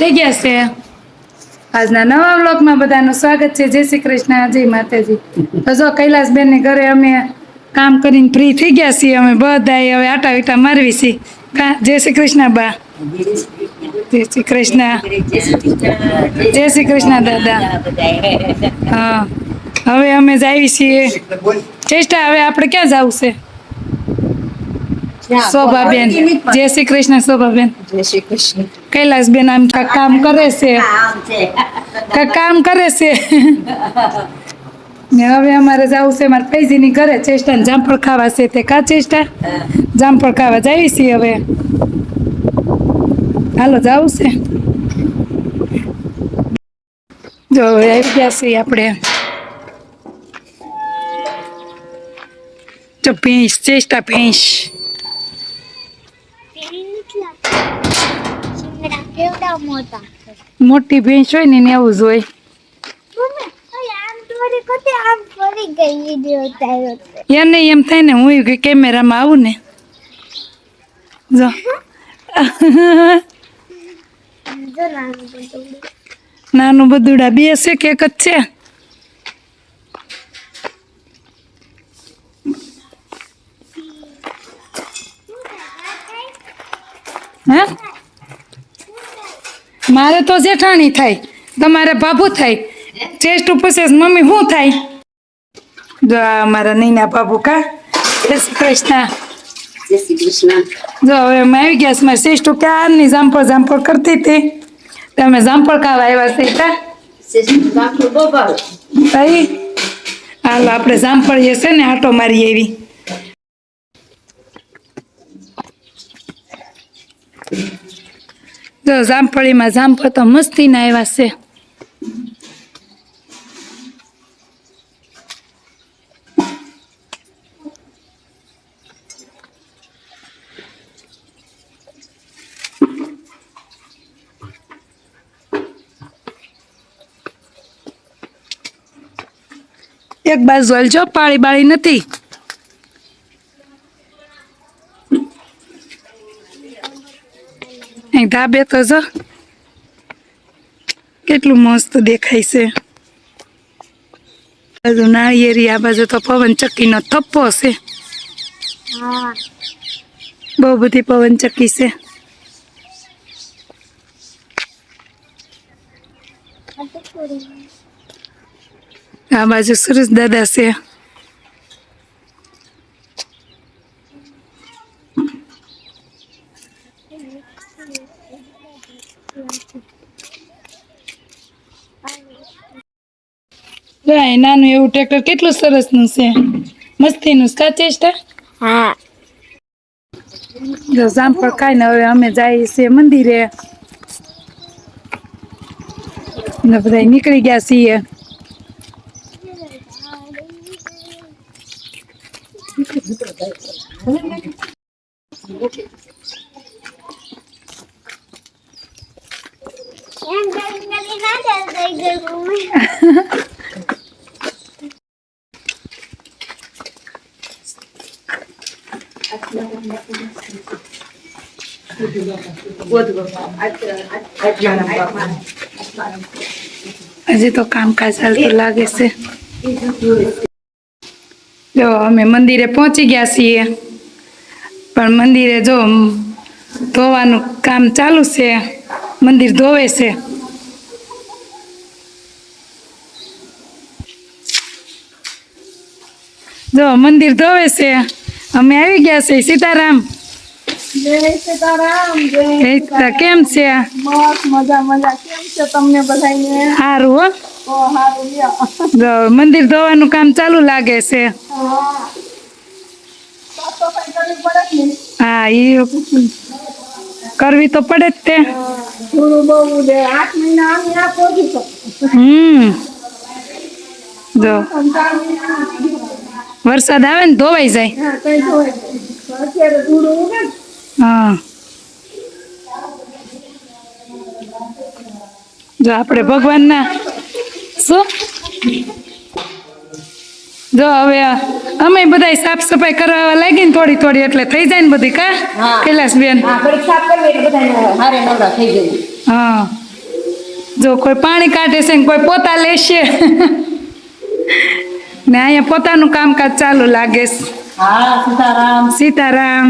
થઈ ગયા છે? આજના નવા વ્લોગમાં બધાનું સ્વાગત છે. જય શ્રી કૃષ્ણ, જય માતાજી. તો જો કૈલાસબેનની ઘરે અમે કામ કરીને ફ્રી થઈ ગયા છીએ, અમે બધા હવે આટા વિટા મારવી છીએ જય શ્રી કૃષ્ણ, બા. જય શ્રી કૃષ્ણ. જય શ્રી કૃષ્ણ, દાદા. હા. હવે અમે જાવી છીએ. ચેષ્ટા હવે આપણે ક્યાં જવું છે? શોભાબેન. જય શ્રી કૃષ્ણ શોભાબેન. જય શ્રી કૃષ્ણ. કૈલાસબેન આમ કામ કરે છે? કામ કરે છે? ને હવે અમારે જવું છે મારા ફૈજીની ઘરે. ચેષ્ટા ને જામફળ ખાવા છે તે કા ચેષ્ટા? જામફળ ખાવા જઈએ છીએ હવે. હાલો જવું છે. જો હવે આવી ગયા છીએ આપણે. જો ભેંસ ચેષ્ટા ભેંસ. કેવડા મોટા મોટી ભેંસ હોય ને એને એવું જ હોય. એને એમ થાય ને હું કે કેમેરામાં આવું ને. જો. નાનું બધું. બેસે બે છે કે એક જ છે હે મારે તો જેઠાણી થાય તમારે બાબુ થાય ટેસ્ટ પૂછે મમ્મી શું થાય? જો મારા નૈના બાબુ કા? જય શ્રી કૃષ્ણ. જય શ્રી કૃષ્ણ. જો હવે મેં આવી ગયા મારી સિસ્ટુ ક્યારની જામફળ જામફળ કરતી હતી? તમે જામફળ ખાવા આવ્યા છે કા? હાલો આપણે જામફળ જે છે ને આટો મારી એવી જો જામફળીમાં જામફળ તો મસ્તીના આવ્યા છે. એક બાજુ જો પાળી બાળી નથી. ધાબે તો જો. કેટલું મસ્ત દેખાય છે. બાજુ નાળિયેરી આ બાજુ તો પવન ચક્કીનો થપ્પો છે. બહુ બધી પવન ચક્કી છે. આ બાજુ સુરેશ દાદા છે. જો નાનું એવું ટ્રેક્ટર કેટલું સરસનું છે. મસ્તીનું નું ચેષ્ટા હા. જો જામફળ ખાઈને હવે અમે જઈએ છીએ મંદિરે. ને બધા નીકળી ગયા છીએ એમ કરીને ના ચાલ થઈ ગઈ મમ્મી હજી તો કામકાજ ચાલતું લાગે છે. જો, અમે મંદિરે પહોંચી ગયા છીએ. પણ મંદિરે જો ધોવાનું કામ ચાલુ છે, મંદિર ધોવે છે. જો, મંદિર ધોવે છે. અમે આવી ગયા છે સીતારામ. કેમ છે? સારું મંદિર ધોવાનું કામ ચાલુ લાગે છે. હા. એ કરવી તો પડે જ તે. હમ. જો. વરસાદ આવે ને ધોવાઈ જાય. હા જો આપણે ભગવાનના શું? જો હવે અમે બધા સાફ સફાઈ કરવા લાગી ને થોડી થોડી એટલે થઈ જાય ને બધી કા? કૈલાસ બેન હા. જો કોઈ પાણી કાઢે છે ને કોઈ પોતા લેશે. ને અહીંયા પોતાનું કામકાજ ચાલુ લાગે સીતારામ. સીતારામ.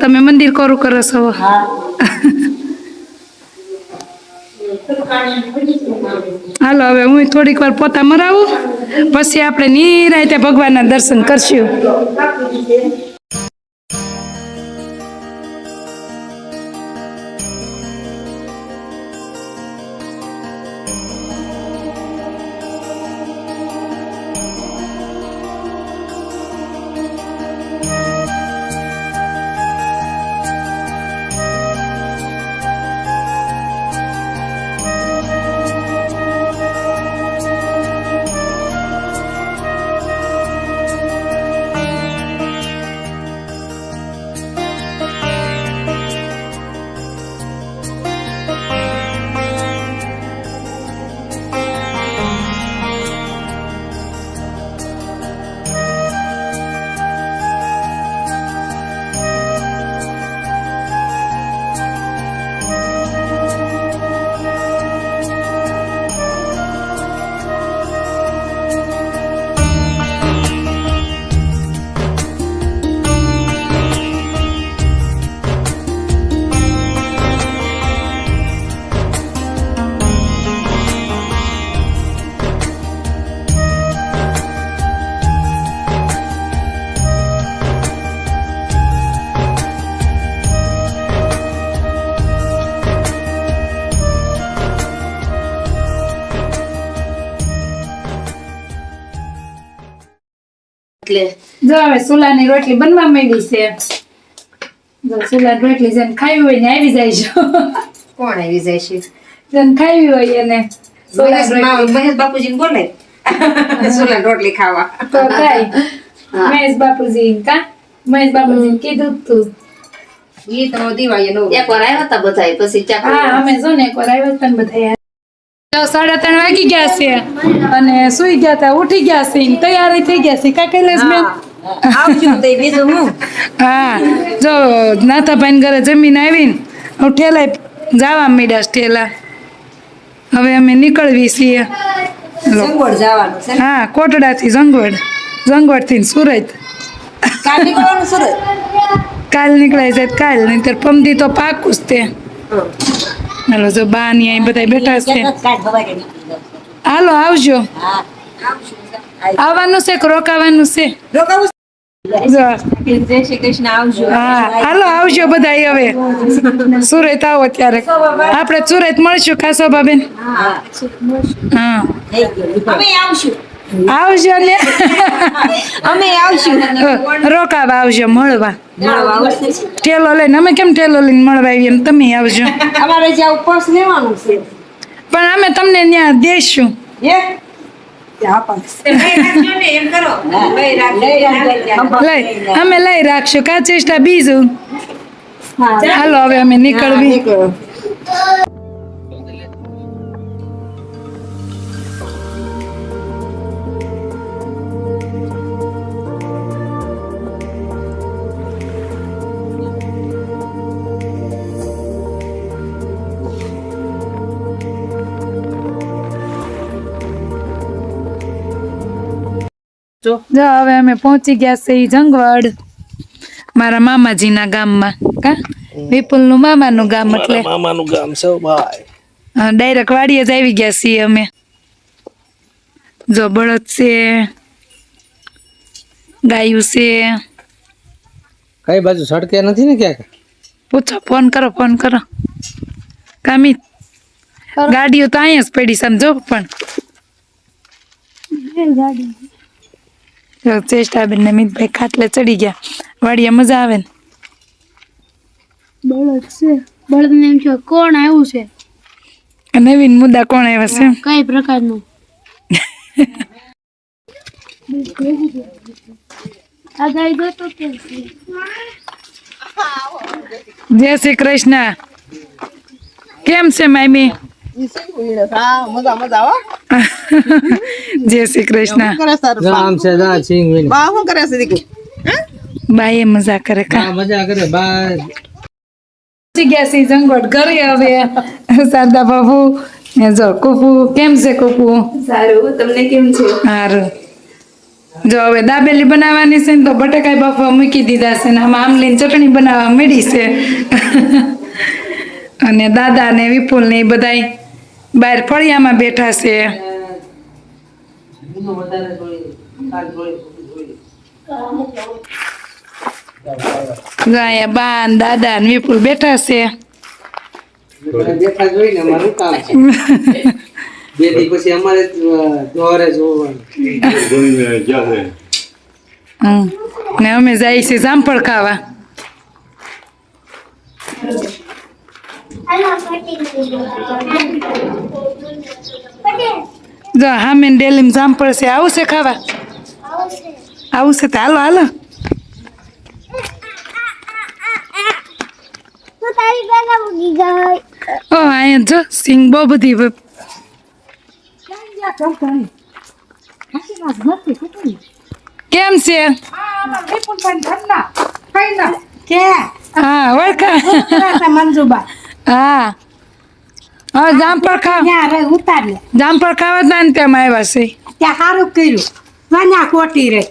તમે મંદિર કોરું કરો છો? હાલો હવે હું થોડીક વાર પોતા મરાવું. પછી આપણે નિરાયતે ભગવાનના દર્શન કરશું. એટલે. જો હવે સુલાની રોટલી બનવા માંડી છે. જો સુલાની રોટલી જેને ખાવી હોય ને આવી જાય છે. કોણ આવી જાય છે? જેને ખાવી હોય એને મહેશ બાપુજી બોલે. સુલાની રોટલી ખાવા. તો થાય મહેશ બાપુજી કા? મહેશ બાપુજી કીધું તું. ઈ તો દિવાળી નો એક વાર આવ્યા હતા બધા પછી ચા હા અમે જો ને એકવાર આવ્યા હતા બધા સાડા ત્રણ વાગી ગયા છે. અને સુઈ ગયા હતા ઉઠી ગયા છે. તૈયારી થઈ ગયા છે. કા કૈલાસબેન આવજો તો બીજું હું? જો નાથાભાઈ ઘરે જમીન આવીને હું ઠેલાય જવા મીડા ઠેલા. હવે અમે નીકળવી છીએ. હા કોટડાથી જંગવડ. જંગવડથી સુરત. કાલ સુરત? કાલ નીકળાય છે કાલ. નહીંતર પમદી તો પાકું જ તે. હાલો જો બા ની અહીં બધા બેઠા છે હાલો આવજો આવવાનું છે રોકાવાનું છે હાલો આવજો બધા હવે સુરત આવો ત્યારે આપણે સુરત મળશું ખાસો બાબેન હા આવશું આવજો ને. અમે આવશું. રોકાવા આવજો મળવા. ઠેલો લઈને અમે કેમ ઠેલો લઈને મળવા આવીએ એમ તમે આવજો. અમારે જ્યાં ઉપવાસ લેવાનું છે. પણ અમે તમને ત્યાં દેશું. અમે લઈ રાખશું. કા ચેષ્ટા બીજું હાલો હવે અમે નીકળવી. જો હવે અમે પહોંચી ગયા છે ઈ જંગવડ. મારા મામાજીના ગામમાં કા? વિપુલનું મામાનું ગામ એટલે. મામાનું ગામ છે ભાઈ. ડાયરેક્ટ વાડીએ જ આવી ગયા છીએ અમે. જો બળદ છે ગાયું છે. કઈ બાજુ સડકે નથી ને ક્યાંક? પૂછો ફોન કરો ફોન કરો. કામી ગાડીઓ તો અહીંયા જ પડી સમજો પણ. જો ચેષ્ટાબેન ને મિતભાઈ ખાટલે ચડી ગયા. વાડીએ મજા આવે ને? બળદ છે. બળદ ને એમ છે કોણ આવ્યું છે? નવીન મુદ્દા કોણ આવ્યા છે? કઈ પ્રકારનું? જય શ્રી કૃષ્ણ. કેમ છે મામી? જય શ્રી કૃષ્ણ. કરે છે દા સિંગ વિન. બા શું કરે છે દીકુ? બાઈએ મજા કરે કા. મજા કરે બા. ગયા સીઝન ગોટ ઘરે હવે. શારદા બાબુ જો કુપુ કેમ છે કુપુ સારું તમને કેમ છે? સારું જો હવે દાબેલી બનાવવાની છે ને તો બટાકા બાફવા મૂકી દીધા છે ને આમાં આમલીની ચટણી બનાવવા મળી છે. અને દાદા ને વિપુલ ને એ બધાય બહાર ફળિયામાં બેઠા છે. ગાયા અહીંયા બા ને દાદા ને વિપુલ બેઠા છે. બેઠા જોઈને અમારું કામ છે. બે દી પછી અમારે જોવાનું. ને અમે જાય છે જામફળ ખાવા હાલો ફટી ગયું પટેલ જો હામે ડેલીમ જામ પડશે આવશે ખાવા? આવશે તો હાલો હાલો. ઓ અહીંયા જો સિંગ બહુ બધી કેમ છે? હા ઓળખા. મંજુબા હા. હા જામફળ ખાવ. ત્યાં રે ઉતાર્યા જામફળ ખાવા ને તેમ આવ્યા છે. ત્યાં સારું કર્યું. વાન્યા કોટી રે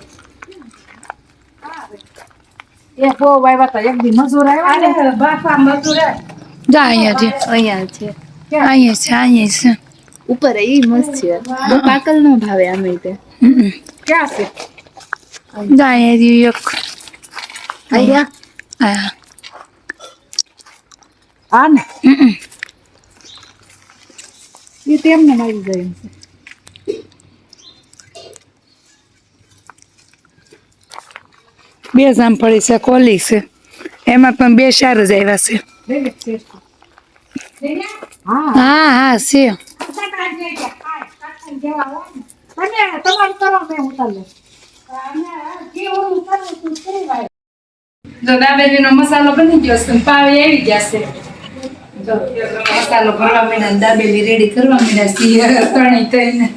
એ બહુ હતા એક દી મજૂર આવ્યા બાપા મજૂર જા અહીંયા છે. અહીંયા છે. અહીંયા છે અહીંયા છે. ઉપર એ મસ્ત છે. પાકલ નો ભાવે અમે તે. ક્યાં છે? જા અહીંયા એક. અહીંયા? હા. હા ને. એ તેમને મળી જાય એમ છે. બે જામફળી છે કોલી છે. એમાં પણ બે સાર જ આવ્યા છે. હા. હા હા છે. તમે નો. કરો મેં ઉતાર લે કેવું ઉતારવું તું કરી ભાઈ જો દાબેલીનો મસાલો બની ગયો છે પાવી આવી ગયા છે. મસાલો ભરવા માંડ્યા દાબેલી રેડી કરવા માંડ્યા છીએ ત્રણેય થઈને.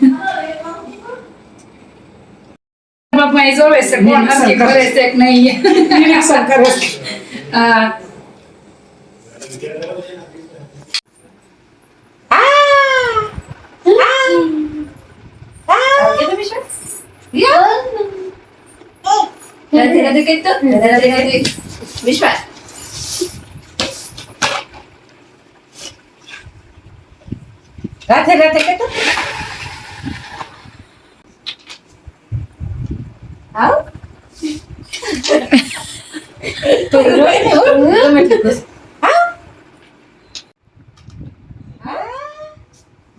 બાપા એ જોવે છે કોણ નક્કી કરે છે કે નહીં. નિરીક્ષણ કરે. છે હા. રાધે રાધે કઈ તો રાધે રાધે રાતે રાતે કેતો.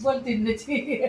બોલતી જ નથી.